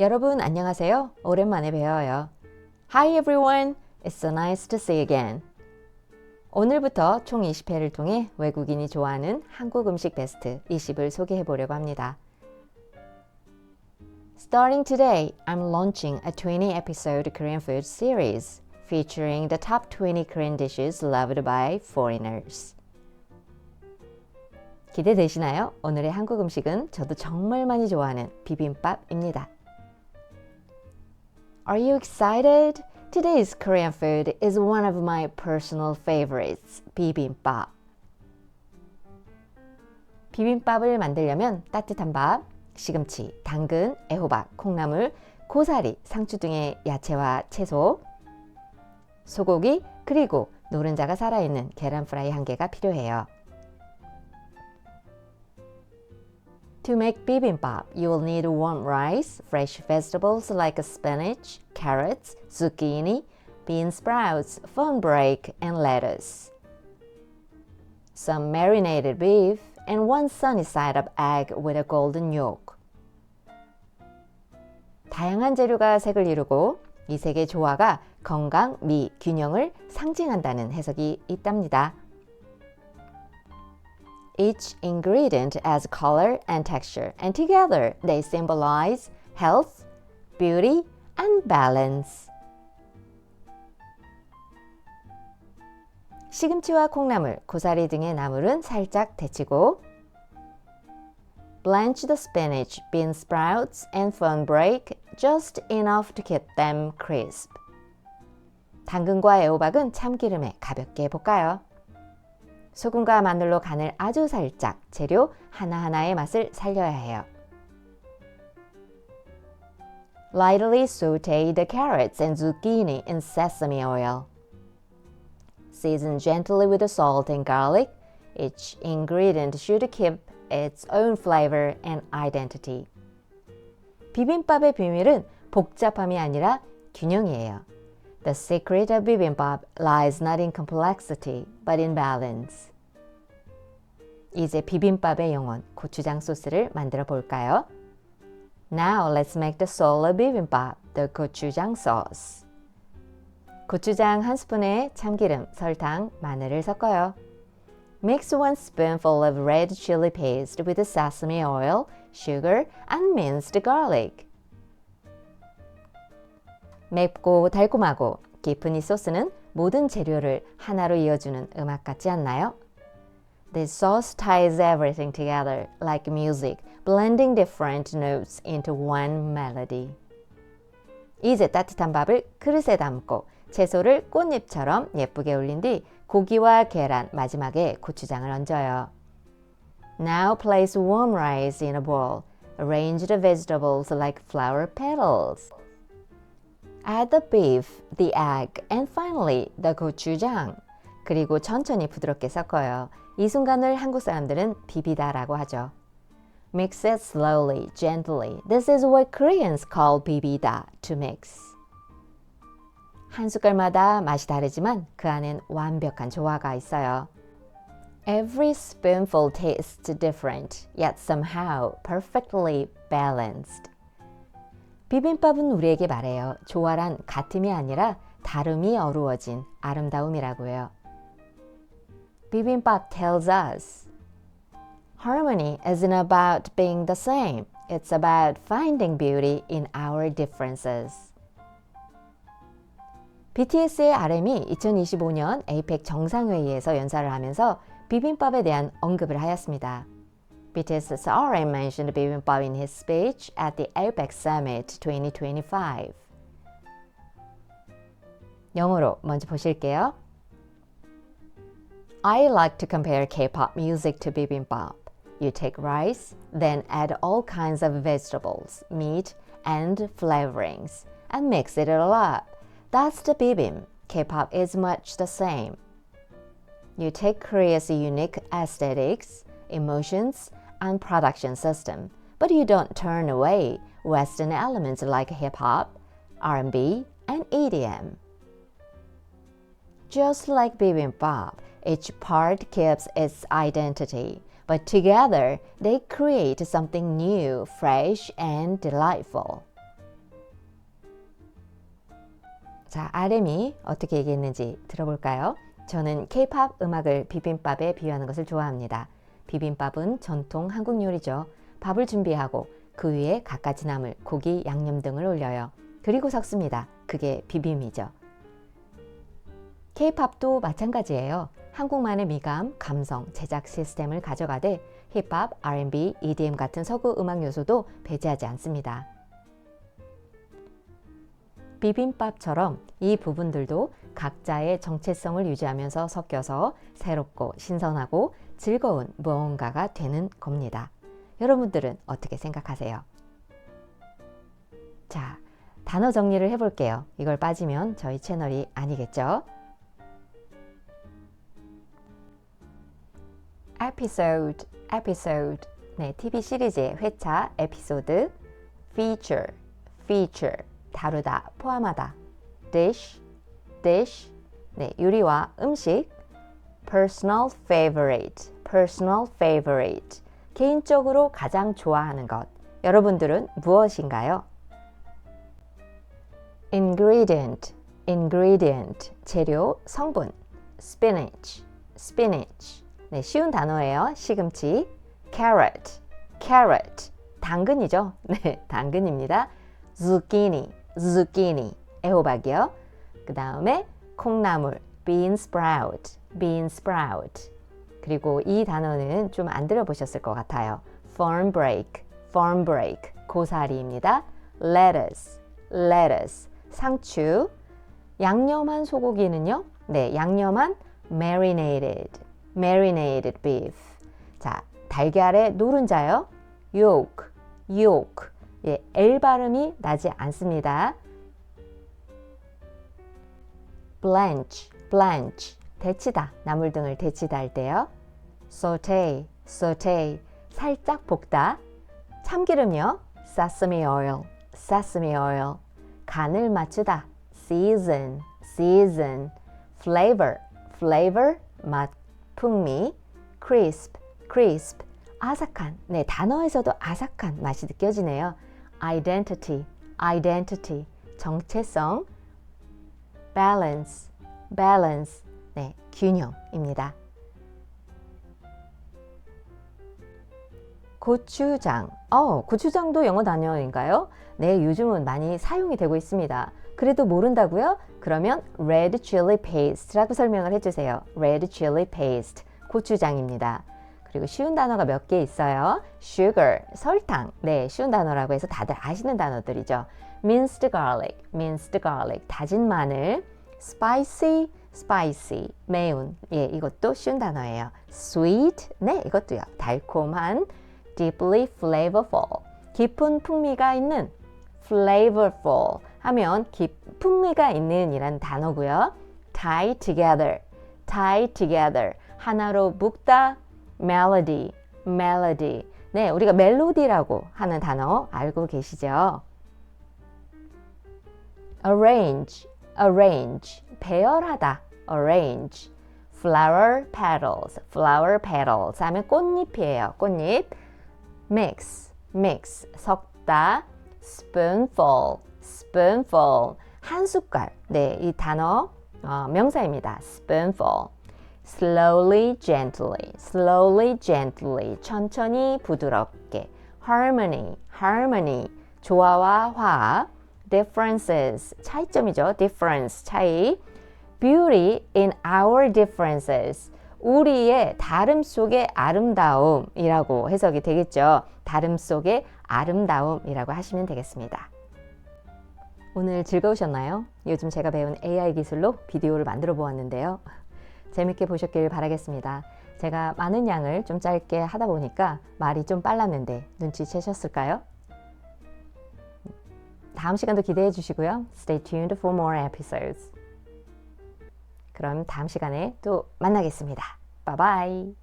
여러분 안녕하세요. 오랜만에 뵈어요. Hi everyone. It's so nice to see you again. 오늘부터 총 20회를 통해 외국인이 좋아하는 한국 음식 베스트 20을 소개해 보려고 합니다. Starting today, I'm launching a 20 episode Korean food series featuring the top 20 Korean dishes loved by foreigners. 기대되시나요? 오늘의 한국 음식은 저도 정말 많이 좋아하는 비빔밥입니다. Are you excited? Today's Korean food is one of my personal favorites, 비빔밥. 비빔밥을 만들려면 따뜻한 밥, 시금치, 당근, 애호박, 콩나물, 고사리, 상추 등의 야채와 채소, 소고기, 그리고 노른자가 살아있는 계란 프라이 한 개가 필요해요. To make bibimbap, you will need warm rice, fresh vegetables like spinach, carrots, zucchini, bean sprouts, fern break, and lettuce. Some marinated beef, and one sunny side up egg with a golden yolk. 다양한 재료가 색을 이루고 이 색의 조화가 건강, 미, 균형을 상징한다는 해석이 있답니다. Each ingredient adds color and texture, and together they symbolize health, beauty, and balance. 시금치와 콩나물, 고사리 등의 나물은 살짝 데치고 Blanch the spinach, bean sprouts, and fern break just enough to keep them crisp. 당근과 애호박은 참기름에 가볍게 볶아요. 소금과 마늘로 간을 아주 살짝 재료 하나하나의 맛을 살려야 해요. Lightly saute the carrots and zucchini in sesame oil. Season gently with salt and garlic. Each ingredient should keep its own flavor and identity. 비빔밥의 비밀은 복잡함이 아니라 균형이에요. The secret of bibimbap lies not in complexity, but in balance. 이제 비빔밥의 영혼, 고추장 소스를 만들어 볼까요? Now let's make the soul of bibimbap, the gochujang sauce. 고추장 한 스푼에 참기름, 설탕, 마늘을 섞어요. Mix one spoonful of red chili paste with the sesame oil, sugar, and minced garlic. 맵고 달콤하고 깊은 이 소스는 모든 재료를 하나로 이어주는 음악 같지 않나요? This sauce ties everything together like music, blending different notes into one melody. 이제 따뜻한 밥을 그릇에 담고 채소를 꽃잎처럼 예쁘게 올린 뒤 고기와 계란, 마지막에 고추장을 얹어요. Now place warm rice in a bowl. Arrange the vegetables like flower petals. Add the beef, the egg, and finally the gochujang. 그리고 천천히 부드럽게 섞어요. 이 순간을 한국 사람들은 비비다라고 하죠. Mix it slowly, gently. This is what Koreans call bibida, to mix. 한 숟갈마다 맛이 다르지만 그 안엔 완벽한 조화가 있어요. Every spoonful tastes different, yet somehow perfectly balanced. 비빔밥은 우리에게 말해요. 조화란 같음이 아니라 다름이 어루어진 아름다움이라고 해요. 비빔밥 tells us Harmony isn't about being the same. It's about finding beauty in our differences. BTS의 RM이 2025년 APEC 정상회의에서 연사를 하면서 비빔밥에 대한 언급을 하였습니다. BTS's RM mentioned bibimbap in his speech at the APEC Summit 2025. 영어로 먼저 보실게요. I like to compare K-pop music to bibimbap. You take rice, then add all kinds of vegetables, meat, and flavorings, and mix it all up. That's the bibim. K-pop is much the same. You take Korea's unique aesthetics, emotions, and production system, but you don't turn away Western elements like hip hop, R&B, and EDM. Just like bibimbap, each part keeps its identity, but together they create something new, fresh, and delightful. 자, RM이 어떻게 얘기했는지 들어볼까요? 저는 K-팝 음악을 비빔밥에 비유하는 것을 좋아합니다. 비빔밥은 전통 한국 요리죠. 밥을 준비하고 그 위에 갖가지 나물, 고기, 양념 등을 올려요. 그리고 섞습니다. 그게 비빔이죠. K-팝도 마찬가지예요. 한국만의 미감, 감성, 제작 시스템을 가져가되 힙합, R&B, EDM 같은 서구 음악 요소도 배제하지 않습니다. 비빔밥처럼 이 부분들도 각자의 정체성을 유지하면서 섞여서 새롭고 신선하고 즐거운 무언가가 되는 겁니다. 여러분들은 어떻게 생각하세요? 자, 단어 정리를 해볼게요. 이걸 빠지면 저희 채널이 아니겠죠? episode, episode. 네, TV 시리즈의 회차, 에피소드, feature, feature. 다루다, 포함하다. dish, dish. 네, 요리와 음식. Personal favorite, personal favorite. 개인적으로 가장 좋아하는 것. 여러분들은 무엇인가요? ingredient, ingredient. 재료, 성분. spinach, spinach. 네, 쉬운 단어예요. 시금치. carrot, carrot. 당근이죠. 네, 당근입니다. zucchini, zucchini. 애호박이요. 그 다음에 콩나물, bean sprout, bean sprout. 그리고 이 단어는 좀 안 들어보셨을 것 같아요. farm break, farm break. 고사리입니다. lettuce, lettuce. 상추. 양념한 소고기는요? 네, 양념한 marinated, marinated beef. 자, 달걀의 노른자요. yolk, yolk. 예, L 발음이 나지 않습니다. blanch, blanch. 데치다, 나물 등을 데치다 할 때요. saute, saute. 살짝 볶다. 참기름요. sesame oil, sesame oil. 간을 맞추다. season, season. flavor, flavor. 맛, 풍미. crisp, crisp. 아삭한. 네, 단어에서도 아삭한 맛이 느껴지네요. identity, identity. 정체성. balance, balance. 네, 균형입니다. 고추장. 어, 고추장도 영어 단어인가요? 네, 요즘은 많이 사용이 되고 있습니다. 그래도 모른다고요? 그러면 red chili paste라고 설명을 해주세요. red chili paste. 고추장입니다. 그리고 쉬운 단어가 몇 개 있어요. sugar, 설탕. 네, 쉬운 단어라고 해서 다들 아시는 단어들이죠. minced garlic, minced garlic, 다진 마늘. spicy, spicy, 매운. 예, 이것도 쉬운 단어예요. sweet, 네, 이것도요. 달콤한. deeply flavorful, 깊은 풍미가 있는. flavorful 하면 깊, 풍미가 있는 이란 단어고요. tie together, tie together. 하나로 묶다. melody, melody. 네, 우리가 멜로디라고 하는 단어 알고 계시죠? arrange, arrange. 배열하다. Arrange. flower petals, flower petals 하면 꽃잎이에요. 꽃잎. mix, mix. 섞다. spoonful, spoonful. 한 숟갈. 네, 이 단어 어, 명사입니다. spoonful. slowly, gently, slowly, gently, 천천히 부드럽게. harmony, harmony, 조화와 화합. differences, 차이점이죠. difference, 차이. Beauty in our differences, 우리의 다름 속의 아름다움이라고 해석이 되겠죠. 다름 속의 아름다움이라고 하시면 되겠습니다. 오늘 즐거우셨나요? 요즘 제가 배운 AI 기술로 비디오를 만들어 보았는데요. 재밌게 보셨길 바라겠습니다. 제가 많은 양을 좀 짧게 하다 보니까 말이 좀 빨랐는데 눈치채셨을까요? 다음 시간도 기대해 주시고요. Stay tuned for more episodes. 그럼 다음 시간에 또 만나겠습니다. 바이바이.